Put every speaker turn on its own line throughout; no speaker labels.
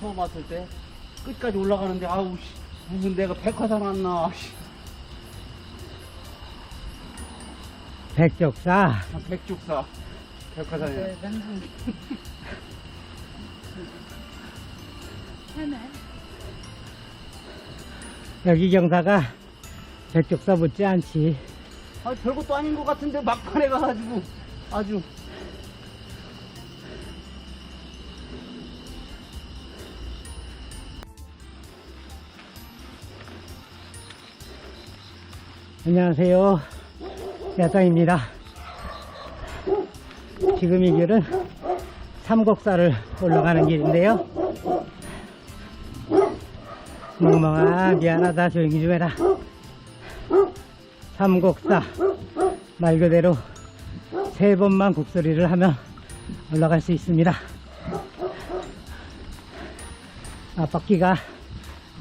처음 왔을 때 끝까지 올라가는데 아우 씨 무슨 내가 백화산 왔나 씨.
백족사.
아, 백죽사 백화산이야
여기 경사가 백족사 못지 않지.
아 별것도 아닌 것 같은데 막판에 가가지고 아주
안녕하세요. 야장입니다. 지금 이 길은 삼곡사를 올라가는 길인데요. 멍멍아, 미안하다. 조용히 좀 해라. 삼곡사. 말 그대로 세 번만 곡소리를 하면 올라갈 수 있습니다. 앞바퀴가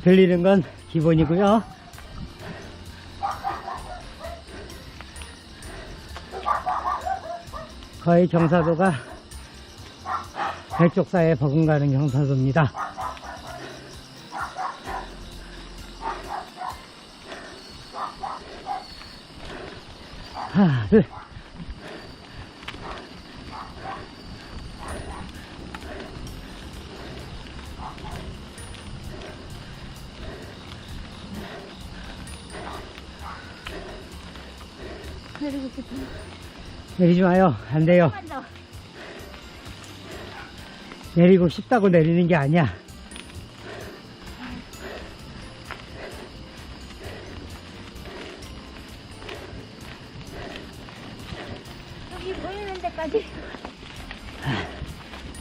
들리는 건 기본이고요. 거의 경사도가 백족사에 버금가는 경사도입니다. 하나, 둘.
싶어.
내리지 마요. 안 돼요. 내리고 싶다고 내리는 게 아니야.
여기 보이는 데까지.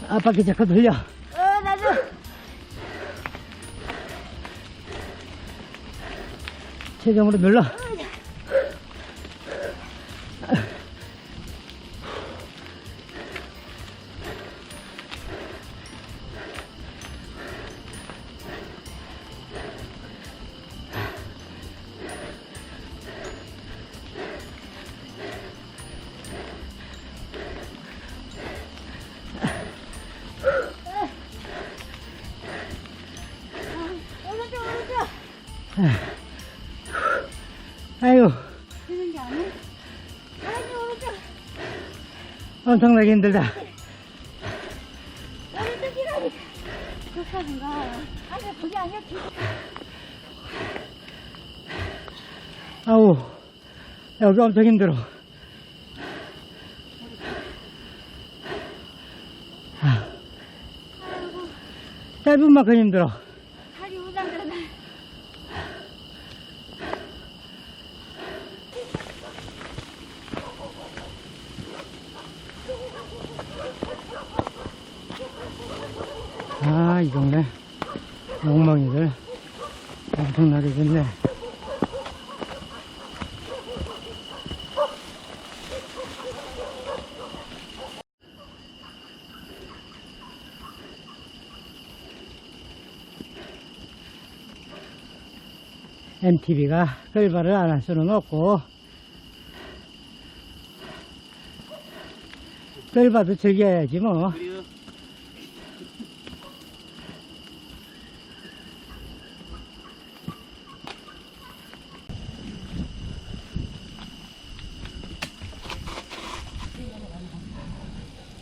앞바퀴 자꾸 돌려.
어, 나도.
최종으로 눌러. 엄청나게 힘들다.
오른쪽이라니. 좋다는가. 아니, 그게 아니야. 뒤-
아우, 여기 엄청 힘들어. 아, 짧은 만큼 힘들어.
다리 우장들어.
아, 이 동네 멍멍이들 엄청나게 좋네. MTV가 끌발을 안 할 수는 없고 끌바도 즐겨야지 뭐.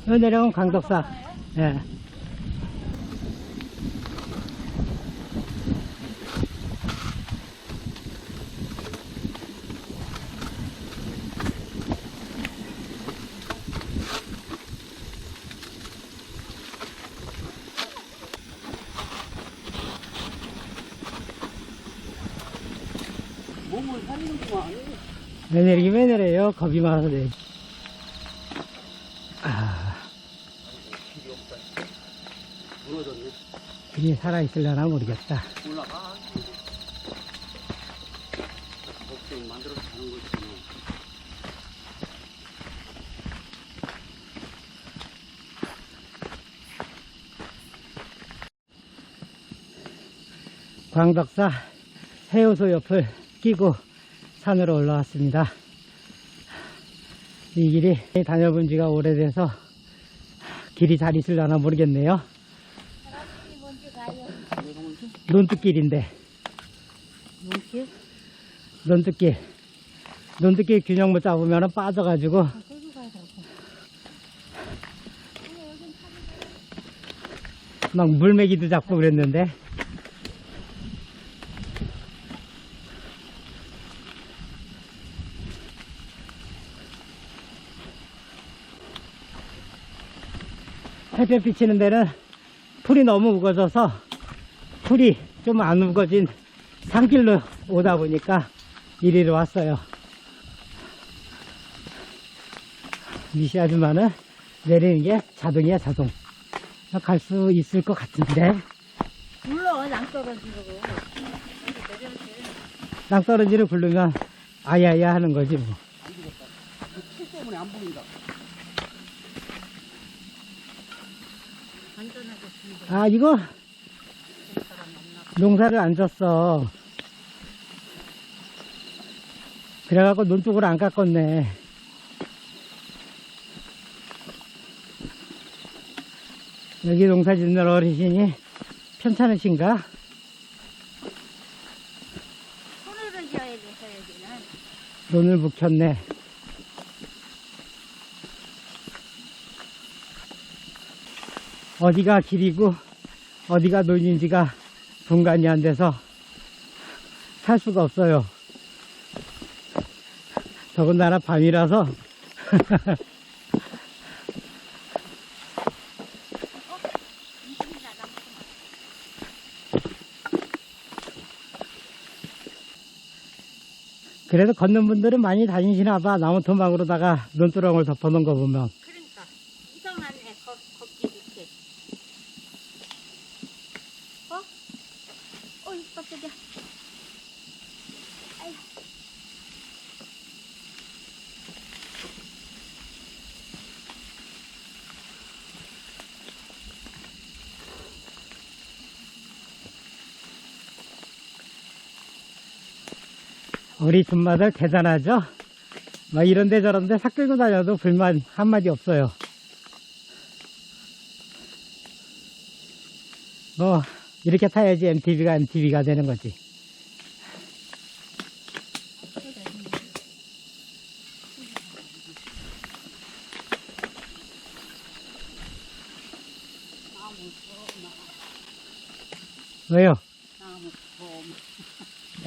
여기 내려가면 강덕사. 예.
몸을 살리는구만
왜 내리긴 왜 내려요? 겁이 많아서 내리. 아,
무너졌네
길이 살아있을려나 모르겠다.
올라가 걱정 만들어서 가는 거지 뭐.
광덕사 해우소 옆을 끼고 산으로 올라왔습니다. 이 길이 다녀본 지가 오래돼서 길이 잘 있을려나 모르겠네요. 논두길인데
뭔지?
논두길 논두길 균형 못 잡으면 빠져가지고
되고.
막 물메기도 잡고 그랬는데 햇볕 비치는 데는 풀이 너무 우거져서 풀이 좀 안 우거진 산길로 오다 보니까 이리로 왔어요. 미시 아줌마는 내리는 게 자동이야 자동. 갈 수 있을 것 같은데
물러, 낭 떨어지고.
낭떠러지를 부르면 아야야 하는 거지 뭐.
키 때문에 안 보인다.
아 이거 농사를 안 졌어 그래갖고 논 쪽으로 안 깎았네 여기 농사 짓는 어르신이 편찮으신가?
손으로 지어야 돼서 여기는.
논을 묵혔네 어디가 길이고 어디가 논인지가 분간이 안 돼서 살 수가 없어요. 더군다나 밤이라서 그래도 걷는 분들은 많이 다니시나 봐. 나무 토막으로다가 논두렁을 덮어놓은 거 보면.
그러니까. 이상하네, 걷, 걷기 이렇게. 어? 어이, 깜짝이야. 아이.
우리 준마들 대단하죠? 막 이런데 저런데 사 끌고 다녀도 불만 한마디 없어요. 뭐, 이렇게 타야지 MTV가 MTV가 되는 거지. 왜요?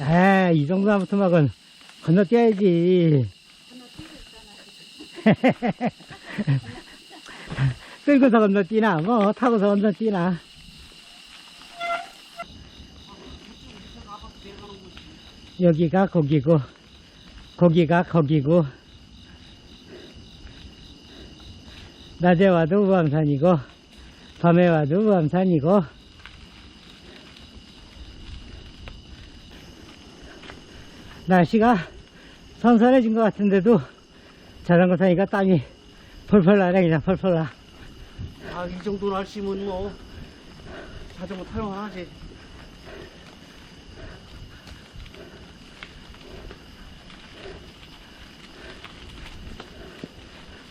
나무 봄.
아, 이 정도 나무 토막은 건너뛰어야지. 끌고서 건너뛰나, 뭐, 타고서 건너뛰나. 여기가 거기고, 거기가 거기고, 낮에 와도 우암산이고, 밤에 와도 우암산이고, 날씨가 선선해진 것 같은데도 자전거 타니까 땀이 펄펄 나네 그냥 펄펄 나
아, 이 정도 날씨면 뭐, 자전거 탈만하지.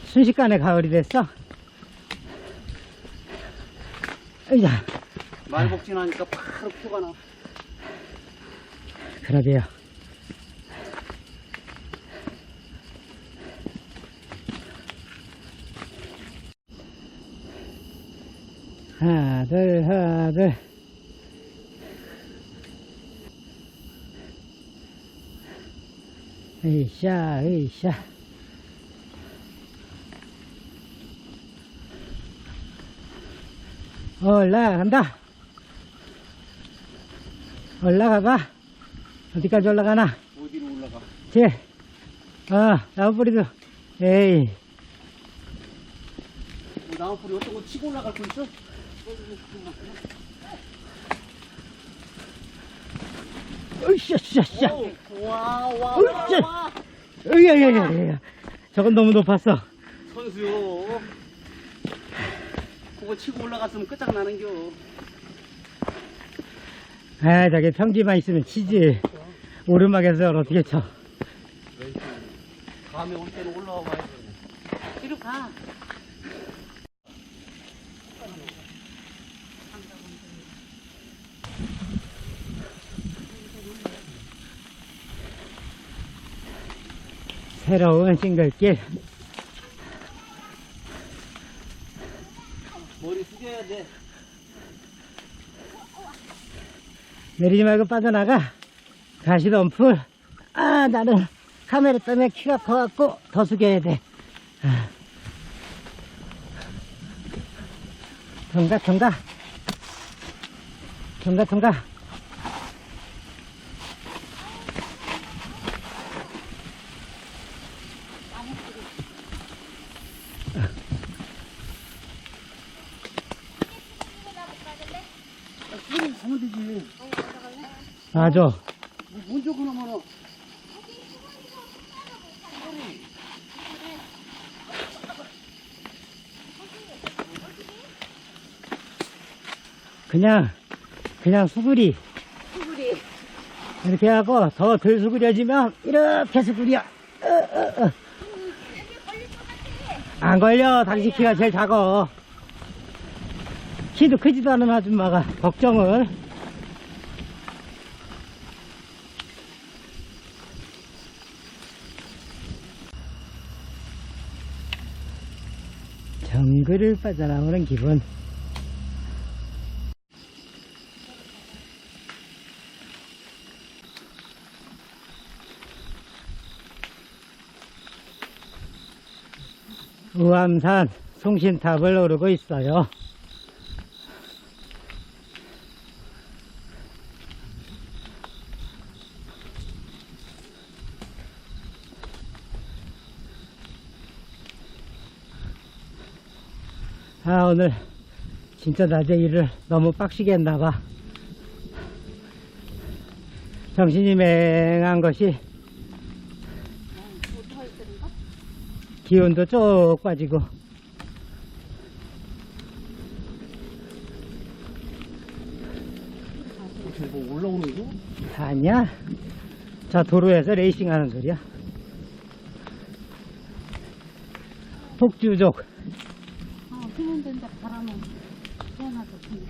순식간에 가을이 됐어 으야
말복 지나니까 바로 표가 나.
그러게요 하나 둘 하나 둘 으쌰 으쌰. 올라간다. 올라가봐. 어디까지 올라가나?
어디로 올라가?
제, 아, 나무뿌리도, 에이,
뭐 나무풀이 어떤 거 치고 올라갈 거 있어?
으쌰, 으쌰,
오, 와, 와,
으쌰.
와, 와.
으야야야야. 저건 너무 높았어.
선수요. 그거 치고 올라갔으면 끝장나는겨.
아, 저게 평지만 있으면 치지. 오르막에서 어떻게 쳐.
다음에 올 때는 올라와 봐야 돼. 뒤로 가.
새로운 싱글길.
머리 숙여야 돼.
내리지 말고 빠져나가. 가시덤풀. 아, 나는 카메라 때문에 키가 커갖고 더 숙여야 돼. 아. 통과, 통과. 통과, 통과.
수건이 가면 되지.
맞아.
뭐 먼저 그러면은.
그냥, 그냥 수그리.
수구리.
이렇게 하고 더 덜 수그려지면 이렇게 수그려. 어, 어, 어. 안 걸려. 당신 키가 제일 작어. 키도 크지도 않은 아줌마가 걱정을. 정글을 빠져나오는 기분. 우암산 송신탑을 오르고 있어요. 아, 오늘 진짜 낮에 일을 너무 빡시게 했나봐. 정신이 맹한 것이 기운도 쭉 빠지고
뭐 올라오는 거?
아니야 저 도로에서 레이싱 하는 소리야 폭주족
아, 피는 데인데 바람은 시원하고 좋네.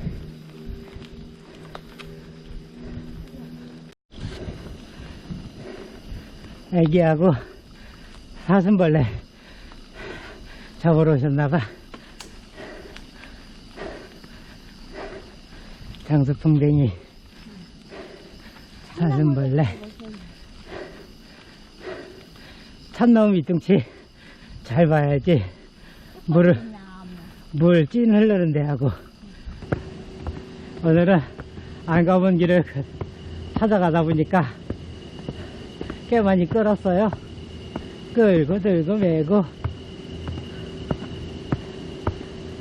애기하고 사슴벌레 잡으러 오셨나봐 장수풍뎅이 사슴벌레 참나무 밑둥치 잘 봐야지 물을 물 찐 흐르는 데 하고. 오늘은 안 가본 길을 그- 찾아가다 보니까 꽤 많이 끌었어요. 끌고 들고 매고.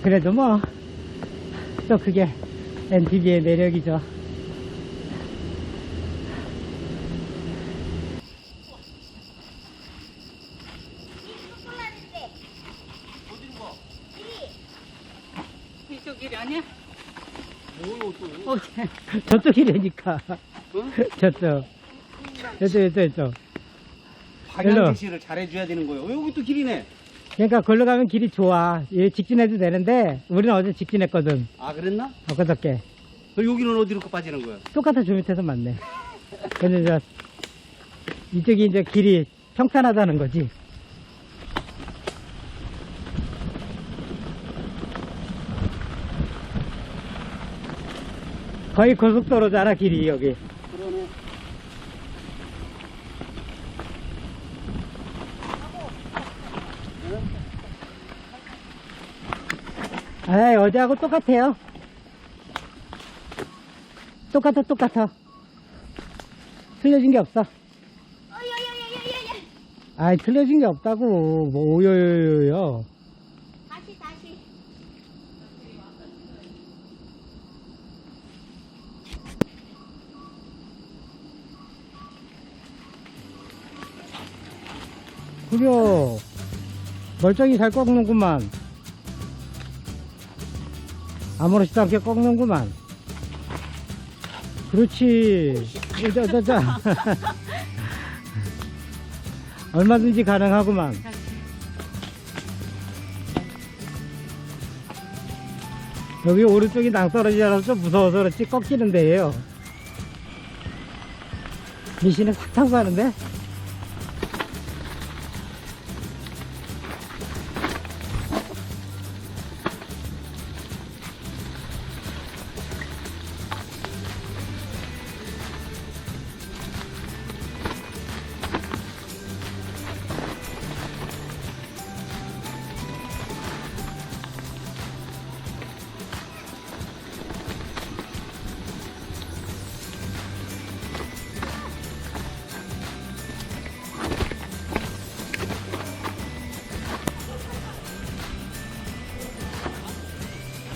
그래도 뭐 또 그게 NTV의 매력이죠
아니야?
뭐요 또?
어,
저쪽이라니까
응?
저쪽 저쪽 저쪽 저쪽
방향. 제시를 잘해줘야 되는 거예요. 어, 여기 또 길이네.
그러니까 걸로 가면 길이 좋아 예, 직진해도 되는데 우리는 어제 직진했거든
아 그랬나?
엊그저께
그럼 여기는 어디로 빠지는 거야?
똑같아 저 밑에서 맞네 근데 저 이쪽이 이제 길이 평탄하다는 거지 거의 고속도로잖아 길이 여기.
그러네.
아 어제하고 똑같아요. 똑같아 똑같아. 틀려진 게 없어. 아이 틀려진 게 없다고. 뭐 오요요요요 그려. 멀쩡히 잘 꺾는구만. 아무렇지도 않게 꺾는구만. 그렇지. 자자자. 얼마든지 가능하구만. 여기 오른쪽이 낭떠러지 않아서 좀 무서워서 그렇지 꺾이는 데예요. 미신은 싹 타고 가는데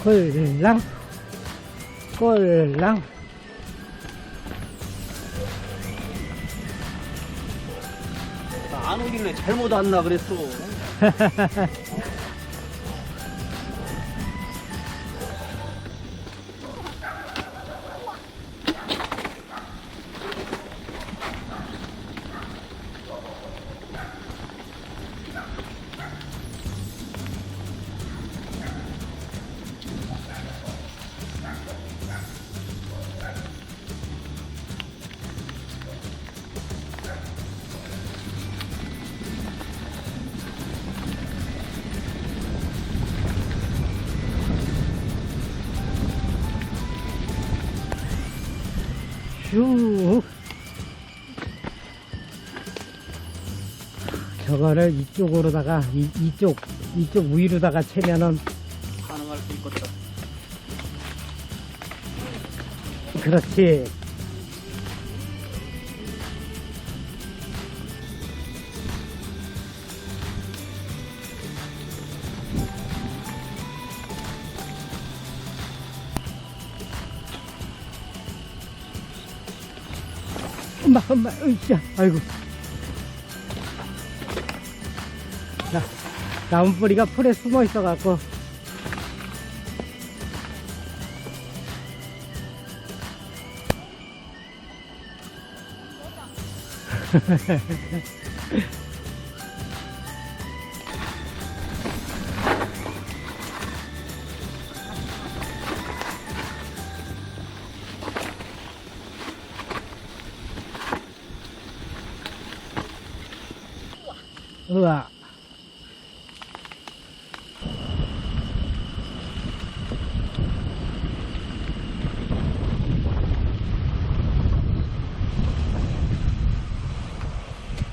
꼴랑, 꼴랑.
안 오길래 잘못 왔나 그랬어.
저거를 이쪽으로다가, 이, 이쪽, 이쪽 위로다가 채면은,
가능할 수 있겠다.
그렇지. 엄마, 엄마, 으쌰, 아이고. 나무 뿌리가 풀에 숨어 있어갖고.